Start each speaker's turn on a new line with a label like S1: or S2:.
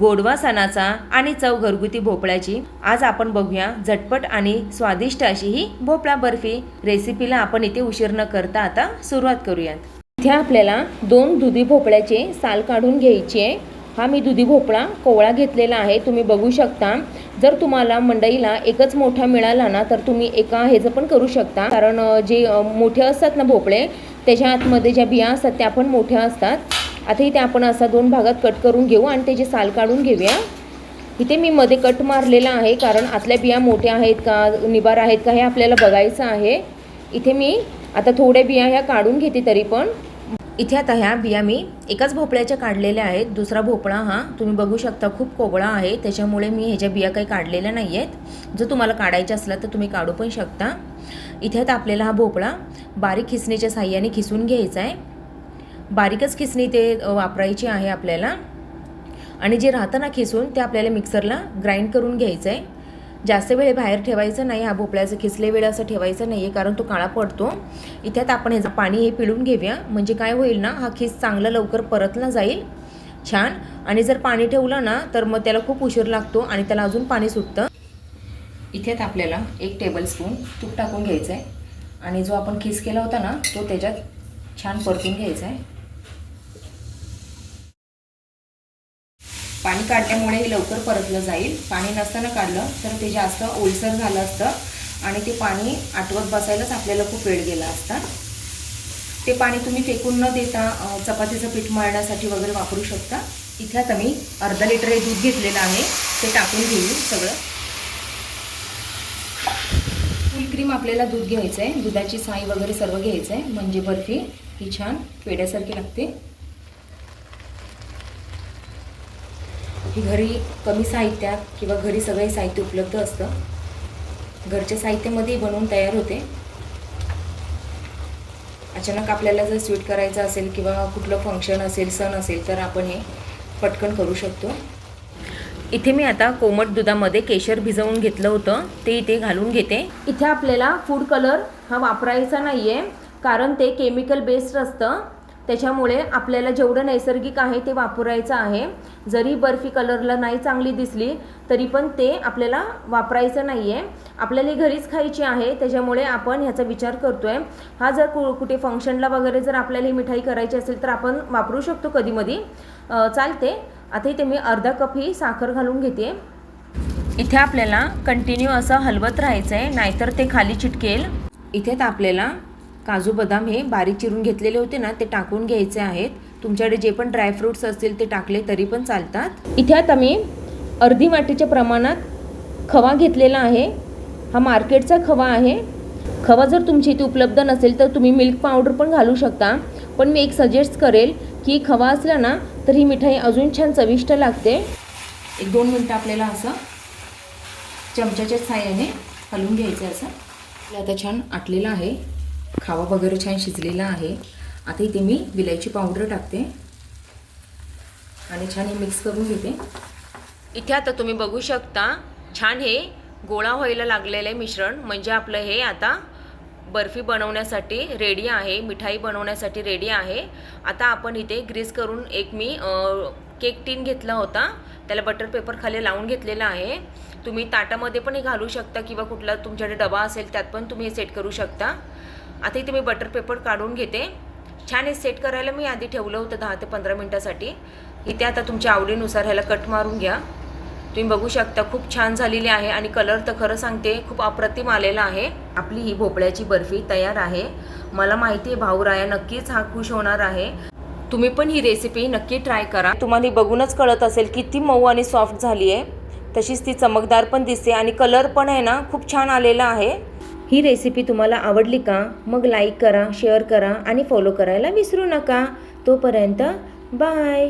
S1: गोडवा सणाचा आणि चव घरगुती भोपळ्याची. आज आपण बघूया झटपट आणि स्वादिष्ट अशी ही भोपळा बर्फी. रेसिपीला आपण इथे उशीर न करता आता सुरुवात करूयात. इथे आपल्याला दोन दुधी भोपळ्याचे साल काढून घ्यायची आहे. हा मी दुधी भोपळा कोवळा घेतलेला आहे. तुम्ही बघू शकता. जर तुम्हाला मंडईला एकच मोठा मिळाला ना तर तुम्ही एका ह्याचं पण करू शकता. कारण जे मोठे असतात ना भोपळे त्याच्या आतमध्ये ज्या बिया असतात त्या पण मोठ्या असतात. आता इथे आपण असा दोन भागात कट करून घेऊ आणि त्याचे साल काढून घेऊया. इथे मी मध्ये कट मारलेला आहे कारण आतल्या बिया मोठ्या आहेत का निबार आहेत का हे आपल्याला बघायचं आहे. इथे मी आता थोड्या बिया ह्या काढून घेते तरी पण. इथे आता ह्या बिया मी एकाच भोपळ्याच्या काढलेल्या आहेत दुसरा भोपळा हा तुम्ही बघू शकता खूप कोवळा आहे त्याच्यामुळे मी ह्याच्या बिया काही काढलेल्या नाही आहेत जर तुम्हाला काढायच्या असला तर तुम्ही काढू पण शकता. इथे आता आपल्याला हा भोपळा बारीक खिसणीच्या साह्याने खिसून घ्यायचा आहे. बारीकच खिसणी ते वापरायची आहे आपल्याला. आणि जे राहतं ना खिसून ते आपल्याला मिक्सरला ग्राइंड करून घ्यायचं आहे जास्त वेळ बाहेर ठेवायचं नाही हा भोपळ्याचं खिसले वेळ असं ठेवायचं नाही आहे कारण तो काळा पडतो. इथ्यात आपण याचं पाणी हे पिळून घेऊया. म्हणजे काय होईल ना हा खिस चांगला लवकर परतला जाईल. छान. आणि जर पाणी ठेवलं ना तर मग त्याला खूप उशीर लागतो आणि त्याला अजून पाणी सुटतं. इथेच आपल्याला एक टेबलस्पून तूप टाकून घ्यायचं आहे आणि जो आपण खिस केला होता ना तो त्याच्यात छान परतून घ्यायचा आहे पाणी काढल्यामुळे हे लवकर परतलं जाईल. पाणी नसताना काढलं तर ते जास्त ओलसर झालं असतं आणि ते पाणी आटवत बसायलाच आपल्याला खूप वेळ गेला असता. ते पाणी तुम्ही फेकून न देता चपातीचं पीठ मळण्यासाठी वगैरे वापरू शकता. इथे आता मी अर्धा लिटर हे दूध घेतलेलं आहे. ते टाकून घेऊ सगळं. फुल क्रीम आपल्याला दूध घ्यायचं आहे दुधाची साई वगैरे सर्व घ्यायचं आहे म्हणजे बर्फी ही छान पेड्यासारखी लागते. ही घरी कमी साहित्यात किंवा घरी सगळे साहित्य उपलब्ध असतं. घरच्या साहित्यामध्ये बनवून तयार होते. अचानक आपल्याला जर स्वीट करायचं असेल किंवा कुठलं फंक्शन असेल सण असेल तर आपण हे पटकन करू शकतो. इथे मी आता कोमट दुधामध्ये केशर भिजवून घेतलं होतं. ते इथे घालून घेते. इथे आपल्याला फूड कलर हा वापरायचा नाही आहे कारण ते केमिकल बेस्ड असतं. त्याच्यामुळे आपल्याला जेवढं नैसर्गिक आहे ते वापरायचं आहे. जरी बर्फी कलरला नाही चांगली दिसली तरी पण ते आपल्याला वापरायचं नाही आहे आपल्याला घरीच खायची आहे त्याच्यामुळे आपण ह्याचा विचार करतो आहे हा जर कु कुठे फंक्शनला वगैरे जर आपल्याला ही मिठाई करायची असेल तर आपण वापरू शकतो कधीमधी. चालते. आता इथे मी अर्धा कप ही साखर घालून घेते. इथे आपल्याला कंटिन्यू असं हलवत राहायचं आहे नाहीतर ते खाली चिटकेल. इथे आपल्याला काजू बदाम हे बारीक चिरून घेतलेले होते ना ते टाकून घ्यायचे आहेत. तुमच्याकडे जे पण ड्रायफ्रूट्स असतील ते टाकले तरी पण चालतात. इथे आता मी अर्धी वाटीच्या प्रमाणात खवा घेतलेला आहे. हा मार्केटचा खवा आहे. खवा जर तुमची इथे उपलब्ध नसेल तर तुम्ही मिल्क पावडर पण घालू शकता. पण मी एक सजेस्ट करेल की खवा असला ना तर ही मिठाई अजून छान चविष्ट लागते. एक दोन मिनटं आपल्याला असं चमच्याच्या साह्याने हलवून घ्यायचं असं. आता छान आटलेलं आहे. खावा वगैरे छान शिजलेला आहे. आता इथे मी विलायची पावडर टाकते. आणि छान हे मिक्स करून घेते. इथे आता तुम्ही बघू शकता छान हे गोळा व्हायला लागलेलं आहे मिश्रण. म्हणजे आपलं हे आता बर्फी बनवण्यासाठी रेडी आहे मिठाई बनवण्यासाठी रेडी आहे. आता आपण इथे ग्रीस करून एक मी केक टीन घेतला होता. त्याला बटर पेपर खाली लावून घेतलेला आहे. तुम्ही ताटामध्ये पण हे घालू शकता किंवा कुठला तुमच्याकडे डबा असेल त्यात पण तुम्ही हे सेट करू शकता. आता इथे मी बटर पेपर काढून घेते. छान हे सेट करायला मी आधी ठेवलं होतं दहा ते पंधरा मिनटासाठी. इथे आता तुमच्या आवडीनुसार ह्याला कट मारून घ्या. तुम्ही बघू शकता खूप छान झालेली आहे आणि कलर तर खरं सांगते खूप अप्रतिम आलेला आहे. आपली ही भोपळ्याची बर्फी तयार आहे. मला माहिती आहे भाऊराया नक्कीच हा खुश होणार आहे. तुम्ही पण ही रेसिपी नक्की ट्राय करा. तुम्हाला बघूनच कळत असेल किती मऊ आणि सॉफ्ट झाली आहे. तशीच ती चमकदार पण दिसते आणि कलर पण आहे ना खूप छान आलेला आहे. ही रेसिपी तुम्हाला आवडली का? मग लाईक करा शेअर करा आणि फॉलो करायला विसरू नका. तोपर्यंत बाय